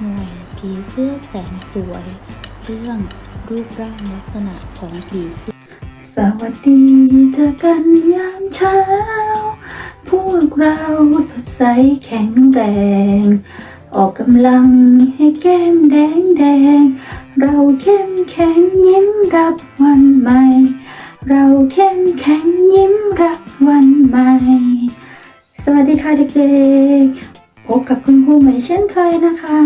หน่วยผีเสื้อแสนสวย เรื่องรูปร่างลักษณะของผีเสื้อ สวัสดีเจอกันยามเช้า พวกเราสดใสแข็งแรง ออกกำลังให้แก้มแดงแดง เราเข้มแข็งยิ้มรับวันใหม่ เราเข้มแข็งยิ้มรับวันใหม่ สวัสดีค่ะเด็กๆ พบกับคุณครูใหม่เช่นเคยนะคะ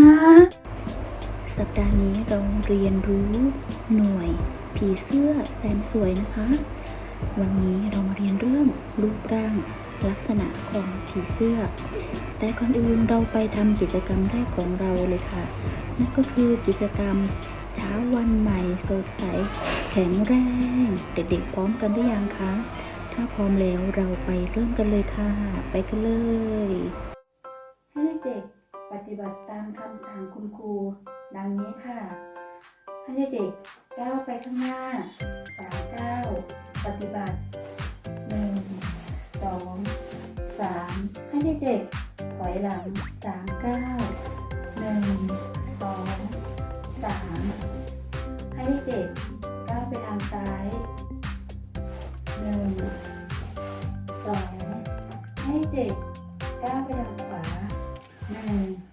สัปดาห์นี้เราเรียนรู้หน่วย ผีเสื้อแสนสวยนะคะ วันนี้เรามาเรียนเรื่องรูปร่างลักษณะของผีเสื้อ แต่ก่อนอื่นเราไปทำกิจกรรมแรกของเราเลยค่ะ นั่นก็คือกิจกรรมเช้าวันใหม่สดใส แข็งแรง เด็กๆพร้อมกันหรือยังคะ ถ้าพร้อมแล้วเราไปเริ่มกันเลยค่ะ ไปกันเลย บัติตามคำสั่งคุณครู ดังนี้ค่ะ ให้เด็กๆก้าวไปข้างหน้าสามก้าวปฏิบัติหนึ่งสองสามให้เด็กๆถอยหลังสามก้าวหนึ่งสองสามให้เด็กๆก้าวไปทางซ้ายหนึ่งสองให้เด็กก้าวไปทางขวาหนึ่ง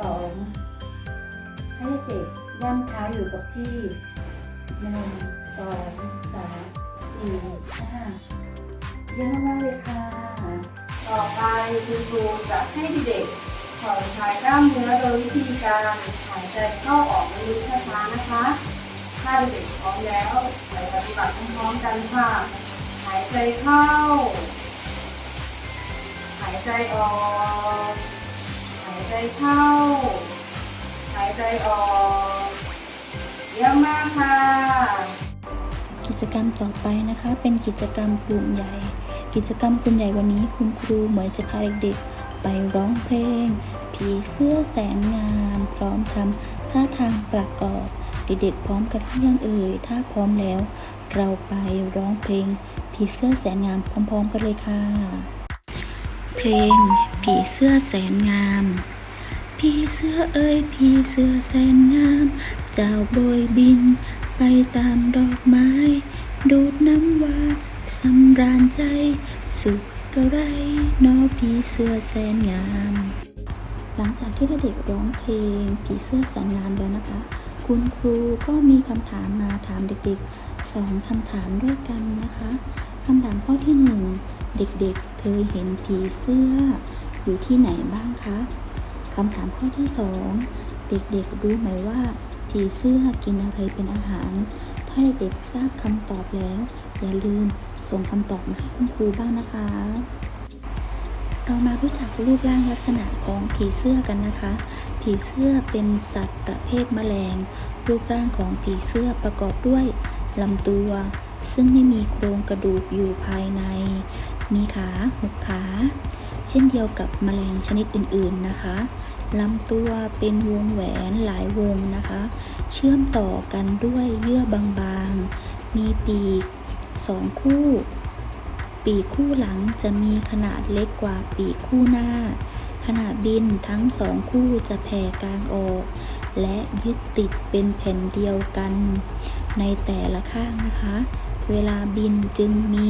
สองให้เด็กย่ำเท้าอยู่กับที่หนึ่งสองสามสี่ห้าเยี่ยมมากเลยค่ะ ต่อไปคุณครูจะให้เด็กๆผ่อนคลายกล้ามเนื้อโดยวิธีการหายใจเข้าออกในลึกช้าๆนะคะ ถ้าเด็กพร้อมแล้วไปปฏิบัติพร้อมๆกันค่ะ หายใจเข้า หายใจออก ใจเข้า หายใจออก เยี่ยมมากค่ะ กิจกรรมต่อไปนะคะ เป็นกิจกรรมกลุ่มใหญ่ กิจกรรมกลุ่มใหญ่วันนี้คุณครูเหมือนจะพาเด็กๆ ไปร้องเพลง ผีเสื้อแสนงาม พร้อมทำท่าทางประกอบ เด็กๆพร้อมกันหรือยังเอ่ย ถ้าพร้อมแล้ว เราไปร้องเพลง ผีเสื้อแสนงามพร้อม ๆ กันเลยค่ะเพลง ผีเสื้อแสนงาม ผีเสื้อเอ้ยผีเสื้อแสนงาม เจ้าโบยบิน ไปตามดอกไม้ ดูดน้ำหวาสำราญใจ สุขกระไรนอผีเสื้อแสนงาม หลังจากที่เด็กร้องเพลงผีเสื้อแสนงามแล้วนะคะ คุณครูก็มีคำถามมาถามเด็กๆสองคำถามด้วยกันนะคะคำถามข้อที่หนึ่งเด็กๆเคยเห็นผีเสื้ออยู่ที่ไหนบ้างคะ คำถามข้อที่สองเด็กๆรู้ไหมว่า ผีเสื้อกินอะไรเป็นอาหาร ถ้าเด็กๆทราบคำตอบแล้ว อย่าลืมส่งคำตอบมาให้คุณครูบ้างนะคะ เรามารู้จักรูปร่างลักษณะของผีเสื้อกันนะคะ ผีเสื้อเป็นสัตว์ประเภทแมลง รูปร่างของผีเสื้อประกอบด้วยลำตัว ซึ่งไม่มีโครงกระดูกอยู่ภายใน มีขาหกขา เช่นเดียวกับแมลงชนิดอื่นๆนะคะลำตัวเป็นวงแหวนหลายวงนะคะ เชื่อมต่อกันด้วยเยื่อบางๆ มีปีกสองคู่ ปีกคู่หลังจะมีขนาดเล็กกว่าปีกคู่หน้า ขนาดบินทั้งสองคู่จะแผ่กลางออก และยึดติดเป็นแผ่นเดียวกัน ในแต่ละข้างนะคะ เวลาบินจึงมี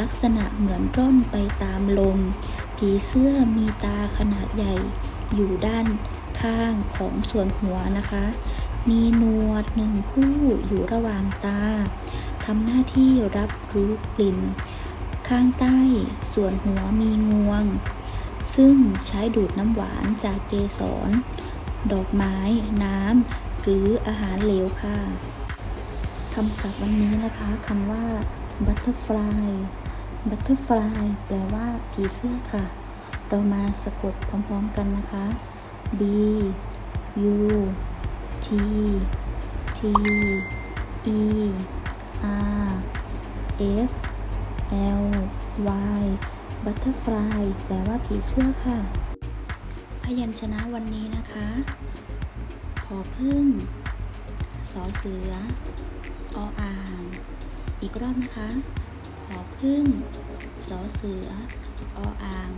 ลักษณะเหมือนร่อนไปตามลม ผีเสื้อมีตาขนาดใหญ่ อยู่ด้านข้างของส่วนหัวนะคะ มีหนวดหนึ่งคู่อยู่ระหว่างตาทำหน้าที่รับรู้กลิ่น ข้างใต้ส่วนหัวมีงวง ซึ่งใช้ดูดน้ำหวานจากเกสร ดอกไม้ น้ำ หรืออาหารเหลวค่ะคำศัพท์วันนี้นะคะคำว่า butterfly butterfly แปลว่าผีเสื้อค่ะ เรามาสะกดพร้อมๆกันนะคะ b u t t e r f l y butterfly แปลว่าผีเสื้อค่ะ พยัญชนะวันนี้นะคะพอพึ่ง สอเสือ ออ่าง อีกรอบนะคะ อพึ่งสอเสือออ่าง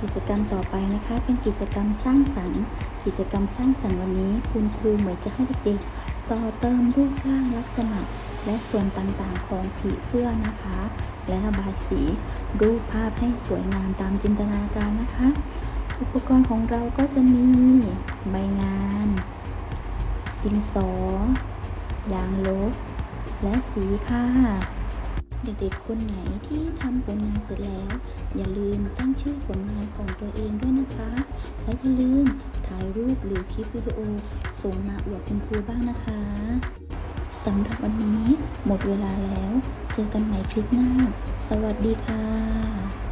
กิจกรรมต่อไปนะคะ เป็นกิจกรรมสร้างสรรค์ กิจกรรมสร้างสรรค์วันนี้ คุณครูเหมือนจะให้เด็กๆต่อเติมรูปร่างลักษณะ และส่วนต่างๆของผีเสื้อนะคะ และระบายสีรูปภาพให้สวยงามตามจินตนาการนะคะ อุปกรณ์ของเราก็จะมีใบงานดินสอ ยางลบ และสีค่ะ เด็กๆคนไหนที่ทำผลงานเสร็จแล้ว อย่าลืมตั้งชื่อผลงานของตัวเองด้วยนะคะ และอย่าลืมถ่ายรูปหรือคลิปวิดีโอ ส่งมาอวดคุณครูบ้างนะคะสำหรับวันนี้หมดเวลาแล้ว เจอกันใหม่คลิปหน้า สวัสดีค่ะ